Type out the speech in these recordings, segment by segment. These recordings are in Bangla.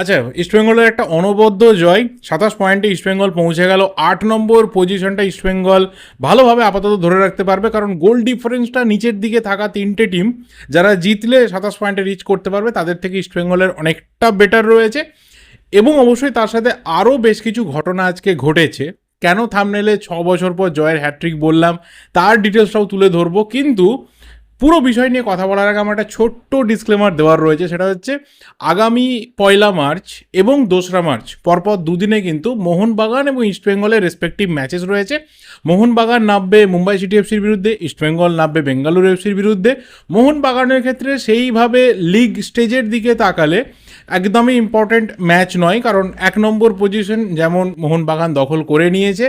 আচ্ছা ইস্টবেঙ্গলের একটা অনবদ্য জয়। সাতাশ পয়েন্টে ইস্টবেঙ্গল পৌঁছে গেল। আট নম্বর পজিশনটা ইস্টবেঙ্গল ভালোভাবে আপাতত ধরে রাখতে পারবে, কারণ গোল ডিফারেন্সটা নিচের দিকে থাকা তিনটে টিম যারা জিতলে সাতাশ পয়েন্টে রিচ করতে পারবে, তাদের থেকে ইস্টবেঙ্গলের অনেকটা বেটার রয়েছে। এবং অবশ্যই তার সাথে আরও বেশ কিছু ঘটনা আজকে ঘটেছে। কেন থামনেলে ছ বছর পর জয়ের হ্যাট্রিক বললাম, তার ডিটেলসটাও তুলে ধরবো। কিন্তু পুরো বিষয় নিয়ে কথা বলার আগে আমার একটা ছোট্ট ডিসক্লেমার দেওয়ার রয়েছে, সেটা হচ্ছে আগামী পয়লা মার্চ এবং দোসরা মার্চ, পরপর দুদিনে কিন্তু মোহনবাগান এবং ইস্টবেঙ্গলের রেসপেক্টিভ ম্যাচেস রয়েছে। মোহনবাগান নামবে মুম্বাই সিটি এফসির বিরুদ্ধে ইস্টবেঙ্গল নামবে বেঙ্গালুরু এফসির বিরুদ্ধে। মোহনবাগানের ক্ষেত্রে সেইভাবে লিগ স্টেজের দিকে তাকালে একদমই ইম্পর্ট্যান্ট ম্যাচ নয়, কারণ এক নম্বর পজিশন যেমন মোহনবাগান দখল করে নিয়েছে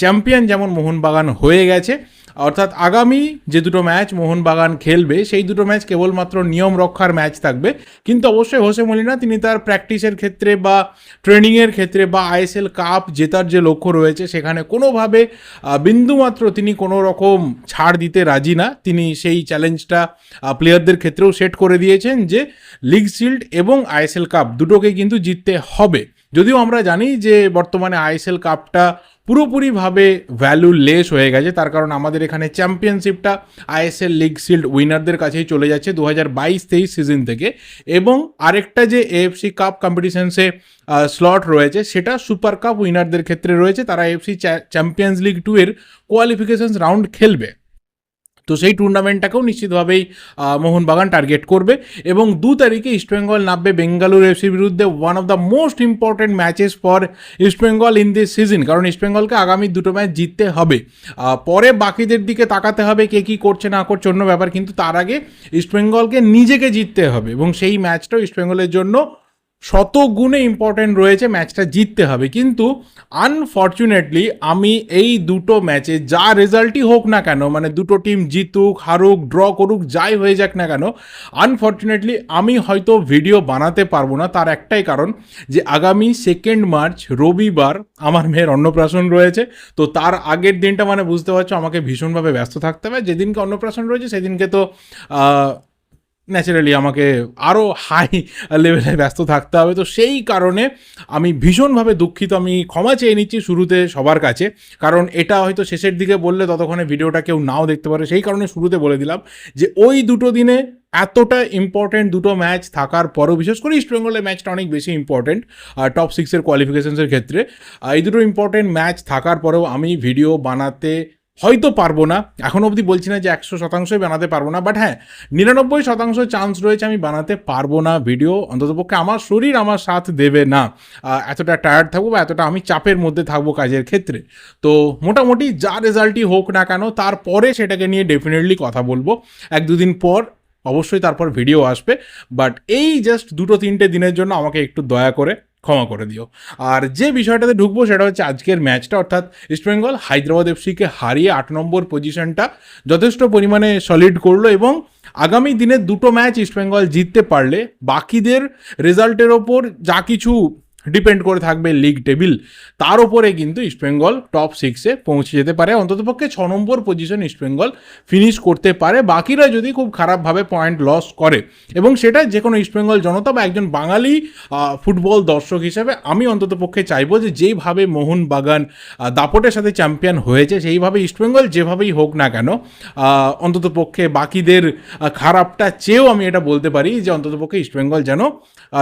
চ্যাম্পিয়ন যেমন মোহনবাগান হয়ে গেছে। অর্থাৎ আগামী যে দুটো ম্যাচ মোহনবাগান খেলবে, সেই দুটো ম্যাচ কেবলমাত্র নিয়ম রক্ষার ম্যাচ থাকবে। কিন্তু অবশ্যই হোসে মলিনা, তিনি তার প্র্যাকটিসের ক্ষেত্রে বা ট্রেনিংয়ের ক্ষেত্রে বা আইএসএল কাপ জেতার যে লক্ষ্য রয়েছে, সেখানে কোনোভাবে বিন্দুমাত্র তিনি কোনো রকম ছাড় দিতে রাজি না। তিনি সেই চ্যালেঞ্জটা প্লেয়ারদের ক্ষেত্রেও সেট করে দিয়েছেন যে, লিগ শিল্ড এবং আইএসএল কাপ দুটোকে কিন্তু জিততে হবে। যদিও আমরা জানি যে, বর্তমানে আইএসএল কাপটা পুরোপুরিভাবে ভ্যালু লেস হয়ে গেছে। তার কারণ আমাদের এখানে চ্যাম্পিয়নশিপটা আইএসএল লিগ শিল্ড উইনারদের কাছেই চলে যাচ্ছে দু হাজার বাইশ তেইশ সিজন থেকে। এবং আরেকটা যে এএফসি কাপ কম্পিটিশনসে স্লট রয়েছে, সেটা সুপার কাপ উইনারদের ক্ষেত্রে রয়েছে। তারা এফসি চ্যাম্পিয়ন্স লিগ টু এর কোয়ালিফিকেশন রাউন্ড খেলবে। তো সেই টুর্নামেন্টটাকেও নিশ্চিতভাবেই মোহনবাগান টার্গেট করবে এবং দু তারিখে ইস্টবেঙ্গল নামবে বেঙ্গালুরু এফসির বিরুদ্ধে one of the most important matches for East Bengal in this season কারণ ইস্টবেঙ্গলকে আগামী দুটো ম্যাচ জিততে হবে। পরে বাকিদের দিকে তাকাতে হবে কে কী করছে না করছে, অন্য ব্যাপার, কিন্তু তার আগে ইস্টবেঙ্গলকে নিজেকে জিততে হবে এবং সেই ম্যাচটাও ইস্টবেঙ্গলের জন্য শত গুণে ইম্পর্টেন্ট রয়েছে ম্যাচটা জিততে হবে। কিন্তু আনফর্চুনেটলি আমি এই দুটো ম্যাচে যা রেজাল্টই হোক না কেন মানে দুটো টিম জিতুক, হারুক ড্র করুক, যাই হয়ে যাক না কেন আনফর্চুনেটলি আমি হয়তো ভিডিও বানাতে পারব না। তার একটাই কারণ যে আগামী সেকেন্ড মার্চ রবিবার আমার মেয়ের অন্নপ্রাশন রয়েছে। তো তার আগের দিনটা মানে বুঝতে পারছ, আমাকে ভীষণভাবে ব্যস্ত থাকতে হবে। যেদিনকে অন্নপ্রাশন রয়েছে, সেদিনকে তো ন্যাচারালি আমাকে আরও হাই লেভেলে ব্যস্ত থাকতে হবে। তো সেই কারণে আমি ভীষণভাবে দুঃখিত। আমি ক্ষমা চেয়ে নিচ্ছি শুরুতে সবার কাছে। কারণ এটা হয়তো শেষের দিকে বললে ততক্ষণে ভিডিওটা কেউ নাও দেখতে পারে। সেই কারণে শুরুতে বলে দিলাম যে ওই দুটো দিনে এতটা ইম্পর্টেন্ট দুটো ম্যাচ থাকার পরও, বিশেষ করে ইস্টবেঙ্গলের ম্যাচটা অনেক বেশি ইম্পর্টেন্ট টপ সিক্সের কোয়ালিফিকেশনসের ক্ষেত্রে এই দুটো ইম্পর্টেন্ট ম্যাচ থাকার পরেও আমি ভিডিও বানাতে হয়তো পারব না। এখন অবধি বলছি না যে একশো শতাংশই বানাতে পারব না বাট হ্যাঁ নিরানব্বই শতাংশ চান্স রয়েছে আমি বানাতে পারব না ভিডিও অন্ততপক্ষে আমার শরীর আমার সাথ দেবে না। এতটা টায়ার্ড থাকব বা এতটা আমি চাপের মধ্যে থাকব কাজের ক্ষেত্রে। তো মোটামুটি যা রেজাল্টই হোক না কেন, তারপরে সেটাকে নিয়ে ডেফিনেটলি কথা বলব। এক দুদিন পর অবশ্যই তারপর ভিডিও আসবে। বাট এই জাস্ট দুটো তিনটে দিনের জন্য আমাকে একটু দয়া করে ক্ষমা করে দিও। আর যে বিষয়টাতে ঢুকবো সেটা হচ্ছে আজকের ম্যাচটা, অর্থাৎ ইস্টবেঙ্গল হায়দ্রাবাদ এফসিকে হারিয়ে আট নম্বর পজিশনটা যথেষ্ট পরিমাণে সলিড করল এবং আগামী দিনে দুটো ম্যাচ ইস্টবেঙ্গল জিততে পারলে বাকিদের রেজাল্টের ওপর যা কিছু ডিপেন্ড করে থাকবে লিগ টেবিল তার উপরে কিন্তু ইস্টবেঙ্গল টপ সিক্সে পৌঁছে যেতে পারে। অন্ততপক্ষে ছ নম্বর পজিশন ইস্টবেঙ্গল ফিনিশ করতে পারে। বাকিরা যদি খুব খারাপভাবে পয়েন্ট লস করে, এবং সেটা যে কোনো ইস্টবেঙ্গল জনতা বা একজন বাঙালি ফুটবল দর্শক হিসেবে আমি অন্ততপক্ষে চাইব যে যেইভাবে মোহনবাগান দাপটের সাথে চ্যাম্পিয়ন হয়েছে, সেইভাবে ইস্টবেঙ্গল যেভাবেই হোক না কেন অন্ততপক্ষে বাকিদের খারাপটা চেয়েও আমি এটা বলতে পারি যে অন্ততপক্ষে ইস্টবেঙ্গল যেন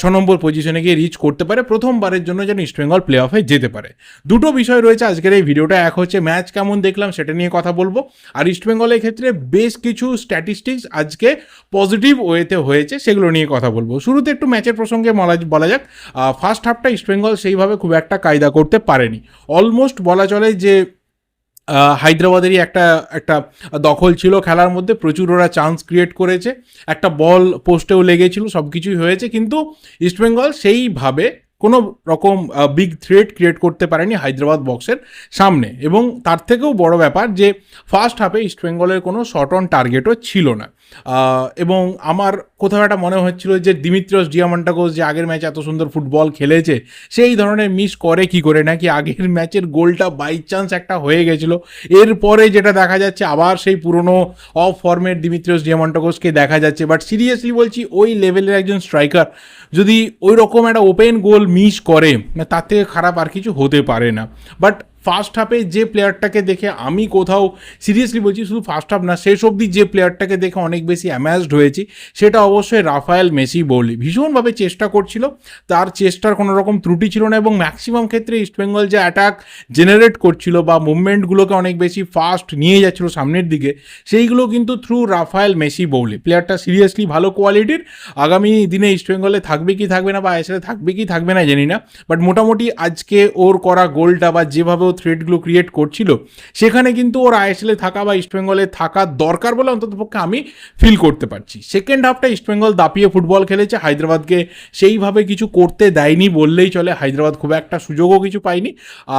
ছ নম্বর পজিশনে গিয়ে রিচ করতে পারে। প্রথমবারের জন্য যেন ইস্টবেঙ্গল প্লে অফে যেতে পারে। দুটো বিষয় রয়েছে আজকের এই ভিডিওটা। এক হচ্ছে ম্যাচ কেমন দেখলাম, সেটা নিয়ে কথা বলব। আর ইস্টবেঙ্গলের ক্ষেত্রে বেশ কিছু স্ট্যাটিস্টিক্স আজকে পজিটিভ ওয়েতে হয়েছে, সেগুলো নিয়ে কথা বলব। শুরুতে একটু ম্যাচের প্রসঙ্গে বলা- যাক। ফার্স্ট হাফটা ইস্টবেঙ্গল সেইভাবে খুব একটা কায়দা করতে পারেনি। অলমোস্ট বলা চলে যে হায়দ্রাবাদেরই একটা একটা দখল ছিল খেলার মধ্যে। প্রচুর ওরা চান্স ক্রিয়েট করেছে। একটা বল পোস্টেও লেগেছিল সব কিছুই হয়েছে। কিন্তু ইস্টবেঙ্গল সেইভাবে কোনো রকম বিগ থ্রেট ক্রিয়েট করতে পারেনি হায়দ্রাবাদ বক্সের সামনে। এবং তার থেকেও বড় ব্যাপার যে ফার্স্ট হাফে ইস্টবেঙ্গলের কোনো শর্ট অন টার্গেটও ছিল না। এবং আমার কোথাও একটা মনে হচ্ছিল যে দিমিত্রস ডিয়ামান্টাকোস যে আগের ম্যাচে এত সুন্দর ফুটবল খেলেছে, সেই ধরনের মিস করে কি করে? নাকি আগের ম্যাচের গোলটা বাই চান্স একটা হয়ে গেছিল? এরপরে যেটা দেখা যাচ্ছে, আবার সেই পুরনো অফ ফর্মের দিমিত্রিয়স ডিয়ামন্টাকোসকে দেখা যাচ্ছে। বাট সিরিয়াসলি বলছি, ওই লেভেলের একজন স্ট্রাইকার যদি ওই রকম একটা ওপেন গোল মিস করে, তার থেকে খারাপ আর কিছু হতে পারে না। বাট ফার্স্ট হাফে যে প্লেয়ারটাকে দেখে আমি কোথাও সিরিয়াসলি বলছি শুধু ফার্স্ট হাফ না, শেষ অবধি যে প্লেয়ারটাকে দেখে অনেক বেশি অ্যাম্যাজড হয়েছি, সেটা অবশ্যই রাফায়েল মেসি বলি। ভীষণভাবে চেষ্টা করছিল, তার চেষ্টার কোনো রকম ত্রুটি ছিল না এবং ম্যাক্সিমাম ক্ষেত্রে ইস্টবেঙ্গল যে অ্যাটাক জেনারেট করছিল বা মুভমেন্টগুলোকে অনেক বেশি ফাস্ট নিয়ে যাচ্ছিল সামনের দিকে, সেইগুলো কিন্তু থ্রু রাফায়েল মেসি বৌলি। প্লেয়ারটা সিরিয়াসলি ভালো কোয়ালিটির আগামী দিনে ইস্টবেঙ্গলে থাকবে কি থাকবে না বা আইএসএলে থাকবে কি থাকবে না জানি না বাট মোটামুটি আজকে ওর করা গোলটা বা যেভাবে থ্রেডগুলো ক্রিয়েট করছিল, সেখানে কিন্তু ওর আইএসএলে থাকা বা ইস্টবেঙ্গলে থাকা দরকার বলে অন্ততপক্ষে আমি ফিল করতে পারছি। সেকেন্ড হাফটা ইস্টবেঙ্গল দাপিয়ে ফুটবল খেলেছে, হায়দ্রাবাদকে সেইভাবে কিছু করতে দেয়নি বললেই চলে, হায়দ্রাবাদ খুব একটা সুযোগও কিছু পায়নি।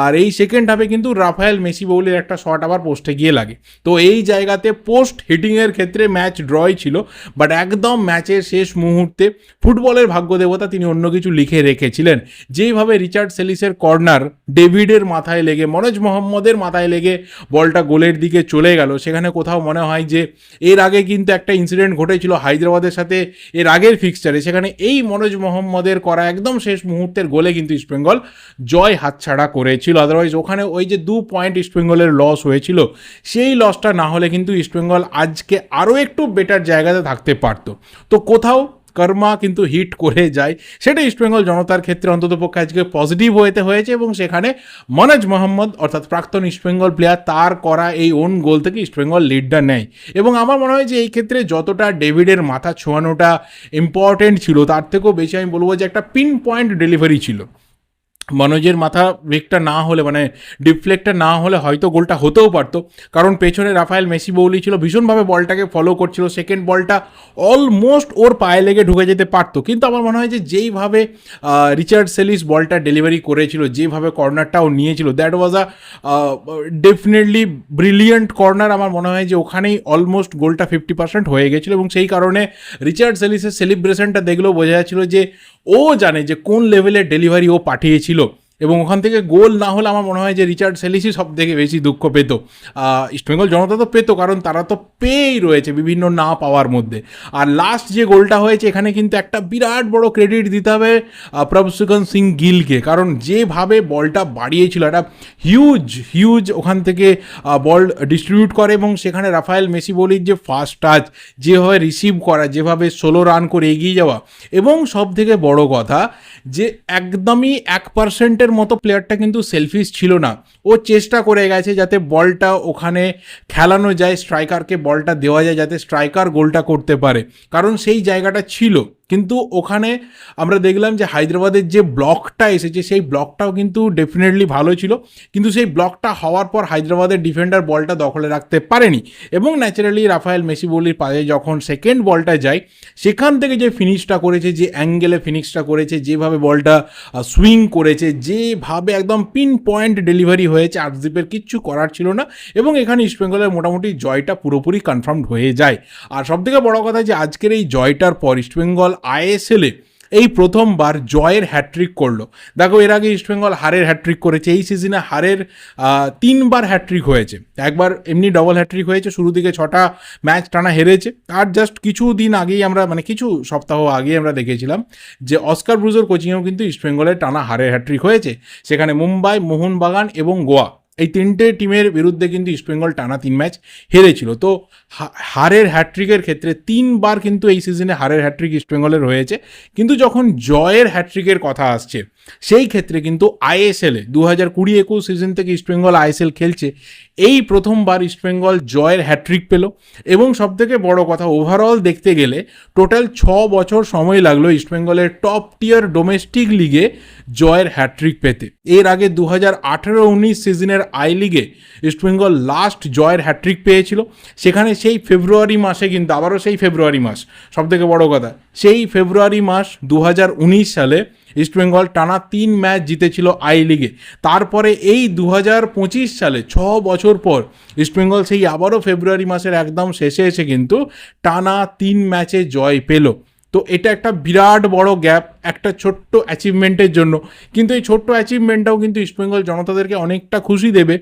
আর এই সেকেন্ড হাফে কিন্তু রাফায়েল মেসি বৌলির একটা শট আবার পোস্টে গিয়ে লাগে। তো এই জায়গাতে পোস্ট হিটিংয়ের ক্ষেত্রে ম্যাচ ড্রই ছিল বাট একদম ম্যাচের শেষ মুহূর্তে ফুটবলের ভাগ্য দেবতা তিনি অন্য কিছু লিখে রেখেছিলেন। যেইভাবে রিচার্ড সেলিসের কর্নার ডেভিডের মাথায় লেগে মনোজ মোহাম্মদের মাথায় লেগে বলটা গোলের দিকে চলে গেল। সেখানে কোথাও মনে হয় যে এর আগে কিন্তু একটা ইনসিডেন্ট ঘটেছিল হায়দ্রাবাদের সাথে, এর আগের ফিক্সচারে সেখানে এই মনোজ মোহাম্মদের করা একদম শেষ মুহূর্তের গোলে কিন্তু ইস্টবেঙ্গল জয় হাতছাড়া করেছিল। আদারওয়াইজ ওখানে ওই যে দু পয়েন্ট ইস্টবেঙ্গলের লস হয়েছিল, সেই লসটা না হলে কিন্তু ইস্টবেঙ্গল আজকে আরও একটু বেটার জায়গাতে থাকতে পারতো। তো কোথাও কর্মা কিন্তু হিট করে যায়। সেটা ইস্টবেঙ্গল জনতার ক্ষেত্রে অন্তত পক্ষে আজকে পজিটিভ হতে হয়েছে এবং সেখানে মনোজ মোহাম্মদ অর্থাৎ প্রাক্তন ইস্টবেঙ্গল প্লেয়ার তার করা এই ওন গোল থেকে ইস্টবেঙ্গল লিডটা নেয়। এবং আমার মনে হয় যে এই ক্ষেত্রে যতটা ডেভিডের মাথা ছোঁয়ানোটা ইম্পর্টেন্ট ছিল, তার থেকেও বেশি আমি বলব যে একটা পিন পয়েন্ট ডেলিভারি ছিল। মনোজের মাথা ব্রেকটা না হলে মানে ডিফ্লেক্টটা না হলে হয়তো গোলটা হতেও পারতো। কারণ পেছনে রাফায়েল মেসি বৌলি ছিল, ভীষণভাবে বলটাকে ফলো করছিল। সেকেন্ড বলটা অলমোস্ট ওর পায়ে লেগে ঢুকে যেতে পারতো। কিন্তু আমার মনে হয় যে যেইভাবে রিচার্ড সেলিস বলটা ডেলিভারি করেছিল যেভাবে কর্নারটাও নিয়েছিল that was a definitely brilliant corner আমার মনে হয় যে ওখানেই অলমোস্ট গোলটা ফিফটি পার্সেন্ট হয়ে গেছিল এবং সেই কারণে রিচার্ড সেলিসের সেলিব্রেশনটা দেখলেও বোঝা যাচ্ছিল যে ও জানে যে কোন লেভেলের ডেলিভারি ও পাঠিয়েছিল। এবং ওখান থেকে গোল না হলে আমার মনে হয় যে রিচার্ড সেলিসি সব থেকে বেশি দুঃখ পেত। ইস্টবেঙ্গল জনতা তো পেতো, কারণ তারা তো পেয়েই রয়েছে বিভিন্ন না পাওয়ার মধ্যে। আর লাস্ট যে গোলটা হয়েছে, এখানে কিন্তু একটা বিরাট বড় ক্রেডিট দিতে হবে প্রভসুকন সিং গিলকে। কারণ যেভাবে বলটা বাড়িয়েছিল, একটা হিউজ হিউজ ওখান থেকে বল ডিস্ট্রিবিউট করে এবং সেখানে রাফায়েল মেসি বলির যে ফার্স্ট টাচ যেভাবে রিসিভ করা, যেভাবে ষোলো রান করে এগিয়ে যাওয়া। এবং সব থেকে বড় কথা যে একদমই এক পার্সেন্টের মতো প্লেয়ারটা কিন্তু সেলফিশ ছিল না। ও চেষ্টা করে গেছে যাতে বলটা ওখানে খেলানো যায় স্ট্রাইকারকে বলটা দেওয়া যায় যাতে স্ট্রাইকার গোলটা করতে পারে। কারণ সেই জায়গাটা ছিল। কিন্তু ওখানে আমরা দেখলাম যে হায়দ্রাবাদের যে ব্লকটা এসেছে, সেই ব্লকটাও কিন্তু ডেফিনেটলি ভালো ছিল। কিন্তু সেই ব্লকটা হওয়ার পর হায়দ্রাবাদের ডিফেন্ডার বলটা দখলে রাখতে পারেনি। এবং ন্যাচারালি রাফায়েল মেসি বলির পায়ে যখন সেকেন্ড বলটা যায়, সেখান থেকে যে ফিনিশটা করেছে, যে অ্যাঙ্গেলে ফিনিশটা করেছে, যেভাবে বলটা সুইং করেছে, যেভাবে একদম পিন পয়েন্ট ডেলিভারি হয়েছে আর্টসদীপের কিচ্ছু করার ছিল না। এবং এখানে ইস্টবেঙ্গলের মোটামুটি জয়টা পুরোপুরি কনফার্মড হয়ে যায়। আর সবথেকে বড় কথা যে আজকের এই জয়টার পর ইস্টবেঙ্গল আইএসএলে এই প্রথমবার জয়ের হ্যাট্রিক করল। দেখো, এর আগে ইস্টবেঙ্গল হারের হ্যাট্রিক করেছে, এই সিজনে হারের তিনবার হ্যাট্রিক হয়েছে। একবার এমনি ডবল হ্যাট্রিক হয়েছে, শুরু দিকে ছটা ম্যাচ টানা হেরেছে। আর জাস্ট কিছু দিন আগেই আমরা মানে কিছু সপ্তাহ আগেই আমরা দেখেছিলাম যে অস্কার ব্রুজোর কোচিংয়েও কিন্তু ইস্টবেঙ্গলের টানা হারের হ্যাট্রিক হয়েছে। সেখানে মুম্বাই, মোহনবাগান এবং গোয়া। এই তিনটে টিমের বিরুদ্ধে কিন্তু ইস্টবেঙ্গল টানা তিন ম্যাচ হেরেছিল। তো হারের হ্যাট্রিকের ক্ষেত্রে তিনবার কিন্তু এই সিজনে হারের হ্যাট্রিক ইস্টবেঙ্গলের হয়েছে। কিন্তু যখন জয়ের হ্যাট্রিকের কথা আসছে সেই ক্ষেত্রে কিন্তু আইএসএলে দু হাজার কুড়ি একুশ সিজন থেকে ইস্টবেঙ্গল আইএসএল খেলছে। এই প্রথমবার ইস্টবেঙ্গল জয়ের হ্যাট্রিক পেল এবং সবথেকে বড় কথা ওভারঅল দেখতে গেলে টোটাল ছ বছর সময় লাগল ইস্টবেঙ্গলের টপ টিয়ার ডোমেস্টিক লিগে জয়ের হ্যাট্রিক পেতে। এর আগে দু হাজার আঠেরো উনিশ সিজনের আই লিগে ইস্টবেঙ্গল লাস্ট জয়ের হ্যাট্রিক পেয়েছিল। সেখানে সেই ফেব্রুয়ারি মাসে কিন্তু, আবারও সেই ফেব্রুয়ারি মাস, সবথেকে বড় কথা, সেই ফেব্রুয়ারি মাস দু হাজার উনিশ সালে ইস্টবেঙ্গল টানা তিন ম্যাচ জিতেছিল আই লিগে। তারপরে এই দু হাজার পঁচিশ সালে ছ বছর পর ইস্টবেঙ্গল সেই আবারও ফেব্রুয়ারি মাসের একদম শেষে এসে কিন্তু টানা তিন ম্যাচে জয় পেল। তো এটা একটা বিরাট বড় গ্যাপ, একটা ছোট্ট অ্যাচিভমেন্টের জন্য। কিন্তু এই ছোট্ট অ্যাচিভমেন্টটাও কিন্তু ইস্টবেঙ্গল জনতাদেরকে অনেকটা খুশি দেবে।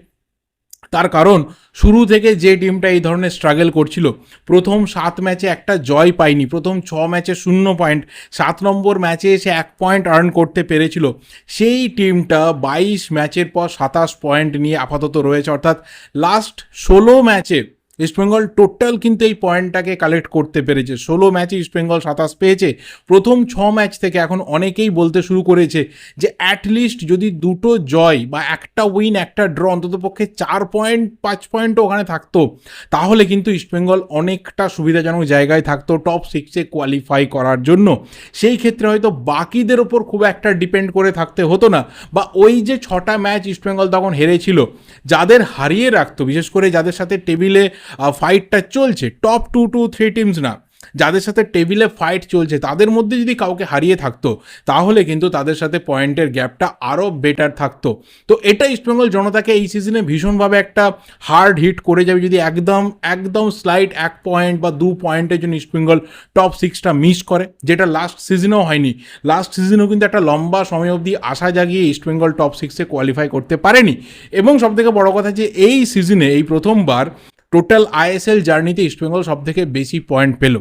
তার কারণ, শুরু থেকে যে টিমটা এই ধরনের স্ট্রাগল করছিল, প্রথম সাত ম্যাচে একটা জয় পায়নি, প্রথম ছ ম্যাচে শূন্য পয়েন্ট সাত নম্বর ম্যাচে এসে এক পয়েন্ট আর্ন করতে পেরেছিল। সেই টিমটা বাইশ ম্যাচের পর সাতাশ পয়েন্ট নিয়ে আপাতত রয়েছে, অর্থাৎ লাস্ট ষোলো ম্যাচে ইস্টবেঙ্গল টোটাল কিন্তু এই পয়েন্টটাকে কালেক্ট করতে পেরেছে। ষোলো ম্যাচে ইস্টবেঙ্গল সাতাশ পেয়েছে। প্রথম ছ ম্যাচ থেকে এখন অনেকেই বলতে শুরু করেছে যে অ্যাটলিস্ট যদি দুটো জয় বা একটা উইন একটা ড্র অন্তত পক্ষে চার পয়েন্ট পাঁচ পয়েন্টও ওখানে থাকতো, তাহলে কিন্তু ইস্টবেঙ্গল অনেকটা সুবিধাজনক জায়গায় থাকতো টপ সিক্সে কোয়ালিফাই করার জন্য। সেই ক্ষেত্রে হয়তো বাকিদের ওপর খুব একটা ডিপেন্ড করে থাকতে হতো না। বা ওই যে ছটা ম্যাচ ইস্টবেঙ্গল তখন হেরেছিল, যাদের হারিয়ে রাখতো, বিশেষ করে যাদের সাথে টেবিলে ফাইটটা চলছে top two two three teams না। যাদের সাথে টেবিলে ফাইট চলছে, তাদের মধ্যে যদি কাউকে হারিয়ে থাকতো, তাহলে কিন্তু তাদের সাথে পয়েন্টের গ্যাপটা আরও বেটার থাকতো। তো এটা ইস্টবেঙ্গল জনতাকে এই সিজনে ভীষণভাবে একটা হার্ড হিট করে যাবে, যদি একদম একদম স্লাইড এক পয়েন্ট বা দু পয়েন্টের জন্য ইস্টবেঙ্গল টপ সিক্সটা মিস করে, যেটা লাস্ট সিজনেও হয়নি। লাস্ট সিজনেও কিন্তু একটা লম্বা সময় অবধি আশা জাগিয়ে ইস্টবেঙ্গল টপ সিক্সে কোয়ালিফাই করতে পারেনি। এবং সবথেকে বড় কথা যে, এই সিজনে এই প্রথমবার টোটাল আইএসএল জার্নিতে ইস্টবেঙ্গল সব থেকে বেশি পয়েন্ট পেল।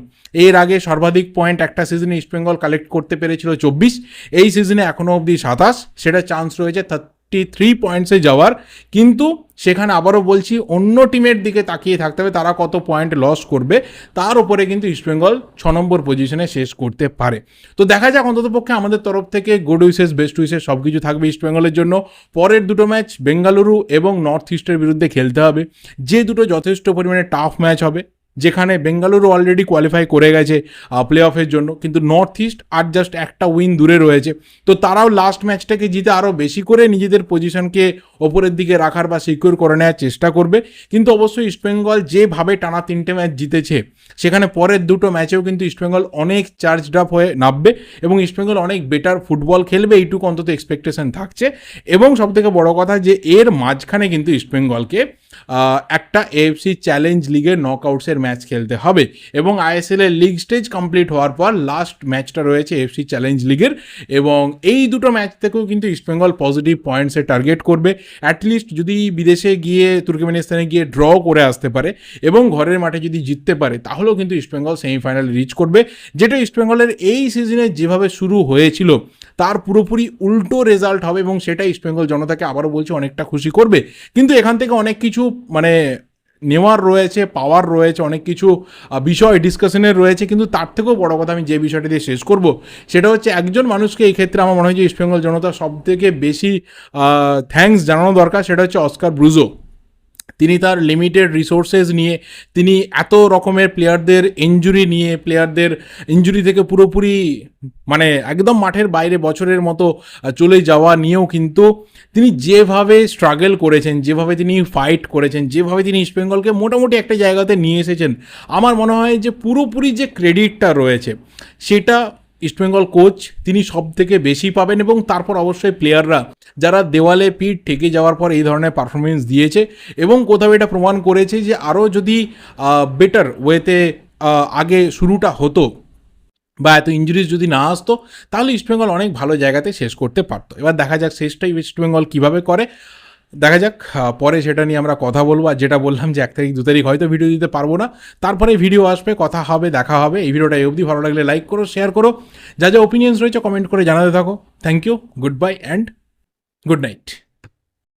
এর আগে সর্বাধিক পয়েন্ট একটা সিজনে ইস্টবেঙ্গল কালেক্ট করতে পেরেছিল চব্বিশ, এই সিজনে এখনও অবধি সাতাশ সেটা চান্স রয়েছে থার্টি থ্রি পয়েন্টসে যাওয়ার। কিন্তু সেখানে আবারও বলছি, অন্য টিমের দিকে তাকিয়ে থাকতে হবে, তারা কত পয়েন্ট লস করবে, তার উপরে কিন্তু ইস্টবেঙ্গল ছ নম্বর পজিশনে শেষ করতে পারে। তো দেখা যাক অন্তত পক্ষে আমাদের তরফ থেকে গুড উইসেস বেস্ট উইসেস সব কিছু থাকবে ইস্টবেঙ্গলের জন্য। পরের দুটো ম্যাচ বেঙ্গালুরু এবং নর্থ ইস্টের বিরুদ্ধে খেলতে হবে। যে দুটো যথেষ্ট পরিমাণে টাফ ম্যাচ হবে যেখানে বেঙ্গালুরু অলরেডি কোয়ালিফাই করে গেছে প্লে অফের জন্য। কিন্তু নর্থ ইস্ট আর জাস্ট একটা উইন দূরে রয়েছে। তো তারাও লাস্ট ম্যাচটাকে জিতে আরও বেশি করে নিজেদের পজিশনকে ওপরের দিকে রাখার বা সিকিউর করে নেওয়ার চেষ্টা করবে। কিন্তু অবশ্যই ইস্টবেঙ্গল যেভাবে টানা তিনটে ম্যাচ জিতেছে সেখানে পরের দুটো ম্যাচেও কিন্তু ইস্টবেঙ্গল অনেক চার্জড আপ হয়ে নামবে এবং ইস্টবেঙ্গল অনেক বেটার ফুটবল খেলবে, এইটুকু অন্তত এক্সপেকটেশন থাকছে। এবং সবথেকে বড় কথা যে এর মাঝখানে কিন্তু ইস্টবেঙ্গলকে একটা এএফসি চ্যালেঞ্জ লিগের নকআউটসের ম্যাচ খেলতে হবে। এবং আইএসএল এর লিগ স্টেজ কমপ্লিট হওয়ার পর লাস্ট ম্যাচটা রয়েছে এফসি চ্যালেঞ্জ লিগের এবং এই দুটো ম্যাচ থেকেও কিন্তু ইস্টবেঙ্গল পজিটিভ পয়েন্টসে টার্গেট করবে। অ্যাটলিস্ট যদি বিদেশে গিয়ে তুর্কমেনিস্তানে গিয়ে ড্র করে আসতে পারে এবং ঘরের মাঠে যদি জিততে পারে তাহলেও কিন্তু ইস্টবেঙ্গল সেমিফাইনালে রিচ করবে, যেটা ইস্টবেঙ্গলের এই সিজনে যেভাবে শুরু হয়েছিল, তার পুরোপুরি উল্টো রেজাল্ট হবে এবং সেটা ইস্টবেঙ্গল জনতাকে আবারও বলছে অনেকটা খুশি করবে। কিন্তু এখান থেকে অনেক কিছু মানে নেওয়ার রয়েছে, পাওয়ার রয়েছে, অনেক কিছু বিষয় ডিসকাশনের রয়েছে, কিন্তু তার থেকেও বড় কথা আমি যে বিষয়টা দিয়ে শেষ করব, সেটা হচ্ছে একজন মানুষকে এই ক্ষেত্রে আমার মনে হয় যে ইস্টবেঙ্গল জনতা সব থেকে বেশি থ্যাঙ্কস জানানো দরকার, সেটা হচ্ছে অস্কার ব্রুজো তিনি তার লিমিটেড রিসোর্সেস নিয়ে, তিনি এত রকমের প্লেয়ারদের ইঞ্জুরি নিয়ে প্লেয়ারদের ইঞ্জুরি থেকে পুরোপুরি মানে একদম মাঠের বাইরে বছরের মতো চলে যাওয়া নিয়েও কিন্তু তিনি যেভাবে স্ট্রাগল করেছেন, যেভাবে তিনি ফাইট করেছেন, যেভাবে তিনি ইস্টবেঙ্গলকে মোটামুটি একটা জায়গাতে নিয়ে এসেছেন, আমার মনে হয় যে পুরোপুরি যে ক্রেডিটটা রয়েছে, সেটা ইস্টবেঙ্গল কোচ তিনি সব থেকে বেশি পাবেন এবং তারপর অবশ্যই প্লেয়াররা যারা দেওয়ালে পিঠ ঠেকে যাওয়ার পর এই ধরনের পারফরমেন্স দিয়েছে এবং কোথাও এটা প্রমাণ করেছে যে আরও যদি বেটার ওয়েতে আগে শুরুটা হতো বা এত ইঞ্জুরিজ যদি না আসতো, তাহলে ইস্টবেঙ্গল অনেক ভালো জায়গাতে শেষ করতে পারতো। এবার দেখা যাক শেষটাই ইস্টবেঙ্গল কীভাবে করে। দেখা যাক পরে সেটা নিয়ে আমরা কথা বলব। আর যেটা বললাম যে এক তারিখ, দু তারিখ হয়তো ভিডিও দিতে পারব না। তারপরে ভিডিও আসবে, কথা হবে, দেখা হবে। এই ভিডিওটা এই অবধি। ভালো লাগলে লাইক করো শেয়ার করো। যা যা ওপিনিয়ন্স রয়েছে কমেন্ট করে জানাতে থাকো। Thank you goodbye and good night